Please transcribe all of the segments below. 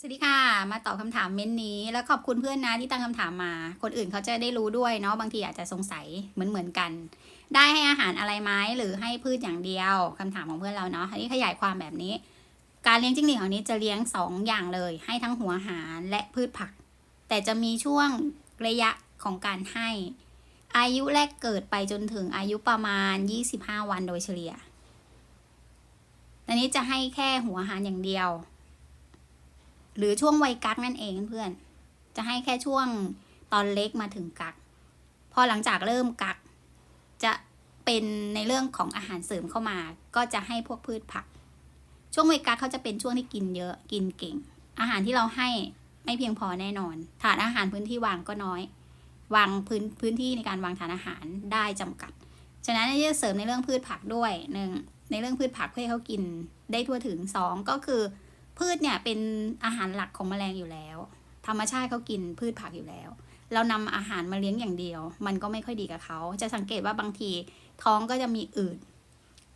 สวัสดีค่ะ มาตอบคำถามเม้นนี้ แล้วขอบคุณเพื่อนนะที่ตั้งคำถามมา คนอื่นเขาจะได้รู้ด้วยเนาะบางทีอาจจะสงสัยเหมือนเหมือนกัน ได้ให้อาหารอะไรไหมหรือให้พืชอย่างเดียวคำถามของเพื่อนเราเนาะอันนี้ขยายความแบบนี้ การเลี้ยงจิ้งหรีดของนี้จะเลี้ยงสองอย่างเลย ให้ทั้งหัวอาหารและพืชผัก แต่จะมีช่วงระยะของการให้ อายุแรกเกิดไปจนถึงอายุประมาณ 25 วันโดยเฉลี่ยอันนี้จะให้แค่หัวอาหารอย่างเดียว หรือช่วงวัยกักนั่นเองเพื่อนจะให้แค่ช่วงตอนเล็กมาถึงกัก พอหลังจากเริ่มกัก จะเป็นในเรื่องของอาหารเสริมเข้ามา ก็จะให้พวกพืชผัก ช่วงวัยกักเขาจะเป็นช่วงที่กินเยอะกินเก่ง อาหารที่เราให้ไม่เพียงพอแน่นอน ถาดอาหารพื้นที่วางก็น้อย วางพื้นพื้นที่ในการวางฐานอาหารได้จำกัด ฉะนั้นจะเสริมในเรื่องพืชผักด้วยหนึ่งในเรื่องพืชผักเพื่อให้เขากินได้ทั่วถึงสองก็คือ พืชเนี่ยเป็นอาหารหลักของแมลงอยู่แล้ว ธรรมชาติเขากินพืชผักอยู่แล้ว เรานำอาหารมาเลี้ยงอย่างเดียว มันก็ไม่ค่อยดีกับเขา จะสังเกตว่าบางทีท้องก็จะมีอืด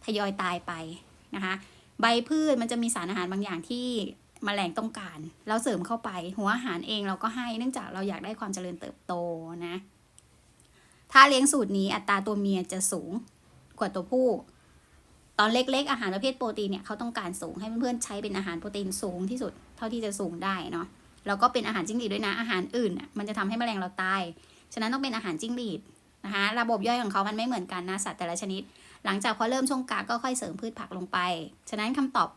ทยอยตายไปนะคะ ใบพืชมันจะมีสารอาหารบางอย่างที่แมลงต้องการ เราเสริมเข้าไป หัวอาหารเองเราก็ให้เนื่องจากเราอยากได้ความเจริญเติบโตนะ ถ้าเลี้ยงสูตรนี้อัตราตัวเมียจะสูงกว่าตัวผู้ ตอนเล็กๆอาหารประเภทโปรตีนเนี่ยเขาต้องการสูงให้เพื่อนๆใช้เป็นอาหารโปรตีนสูงที่สุดเท่าที่จะสูงได้เนาะแล้วก็เป็นอาหารจิ้งหรีดด้วยนะอาหารอื่นมันจะทำให้แมลงเราตายฉะนั้นต้องเป็นอาหารจิ้งหรีดนะคะระบบย่อยของเขามันไม่เหมือนกันนะสัตว์แต่ละชนิด หลังจากพอเริ่มช่วงกลางก็ค่อยเสริมพืชผักลงไป ฉะนั้นคำตอบ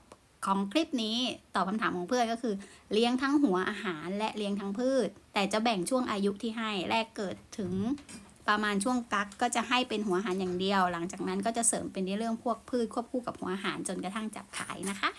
ของคลิปนี้ตอบคำถามของเพื่อนก็คือ เลี้ยงทั้งหัวอาหารและเลี้ยงทั้งพืช แต่จะแบ่งช่วงอายุที่ให้แรกเกิดถึง ประมาณช่วงกักก็จะให้เป็นหัวอาหารอย่างเดียว หลังจากนั้นก็จะเสริมเป็นในเรื่องพวกพืชควบคู่กับหัวอาหารจนกระทั่งจับขายนะคะ